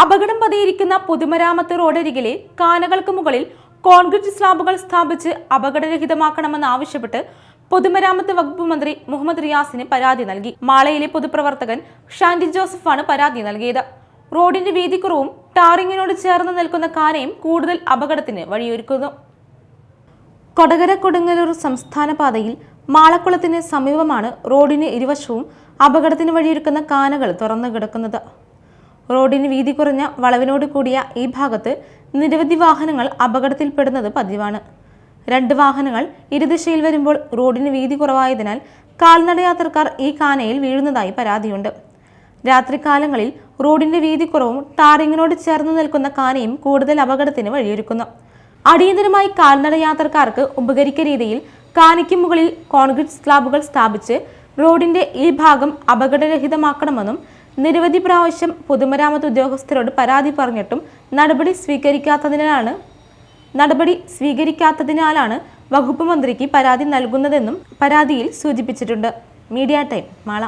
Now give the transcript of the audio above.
അപകടം പതിയിരിക്കുന്ന പൊതുമരാമത്ത് റോഡരികിലെ കാനകൾക്ക് മുകളിൽ കോൺക്രീറ്റ് സ്ലാബുകൾ സ്ഥാപിച്ച് അപകടരഹിതമാക്കണമെന്ന് ആവശ്യപ്പെട്ട് പൊതുമരാമത്ത് വകുപ്പ് മന്ത്രി മുഹമ്മദ് റിയാസിന് പരാതി നൽകി. മാളയിലെ പൊതുപ്രവർത്തകൻ ഷാൻഡി ജോസഫാണ് പരാതി നൽകിയത്. റോഡിന്റെ വീതിക്കുറവും ടാറിങ്ങിനോട് ചേർന്ന് നിൽക്കുന്ന കാനയും കൂടുതൽ അപകടത്തിന് വഴിയൊരുക്കുന്നു. കൊടകര കൊടുങ്ങല്ലൂർ സംസ്ഥാന പാതയിൽ മാളക്കുളത്തിന് സമീപമാണ് റോഡിന് ഇരുവശവും അപകടത്തിന് വഴിയൊരുക്കുന്ന കാനകൾ തുറന്നു കിടക്കുന്നത് റോഡിന് വീതി കുറഞ്ഞ വളവിനോട് കൂടിയ ഈ ഭാഗത്ത് നിരവധി വാഹനങ്ങൾ അപകടത്തിൽപ്പെടുന്നത് പതിവാണ്. രണ്ട് വാഹനങ്ങൾ ഇരുദിശയിൽ വരുമ്പോൾ റോഡിന് വീതി കുറവായതിനാൽ കാൽനടയാത്രക്കാർ ഈ കാനയിൽ വീഴുന്നതായി പരാതിയുണ്ട്. രാത്രികാലങ്ങളിൽ റോഡിന്റെ വീതി കുറവും ടാറിങ്ങിനോട് ചേർന്ന് നിൽക്കുന്ന കാനയും കൂടുതൽ അപകടത്തിന് വഴിയൊരുക്കുന്നു. അടിയന്തരമായി കാൽനടയാത്രക്കാർക്ക് ഉപകരിക്ക രീതിയിൽ കാനയ്ക്ക് മുകളിൽ കോൺക്രീറ്റ് സ്ലാബുകൾ സ്ഥാപിച്ച് റോഡിന്റെ ഈ ഭാഗം അപകടരഹിതമാക്കണമെന്നും നിരവധി പ്രാവശ്യം പൊതുമരാമത്ത് ഉദ്യോഗസ്ഥരോട് പരാതി പറഞ്ഞിട്ടും നടപടി സ്വീകരിക്കാത്തതിനാലാണ് നടപടി സ്വീകരിക്കാത്തതിനാലാണ് വകുപ്പ് മന്ത്രിക്ക് പരാതി നൽകുന്നതെന്നും പരാതിയിൽ സൂചിപ്പിച്ചിട്ടുണ്ട്. Media time Mala.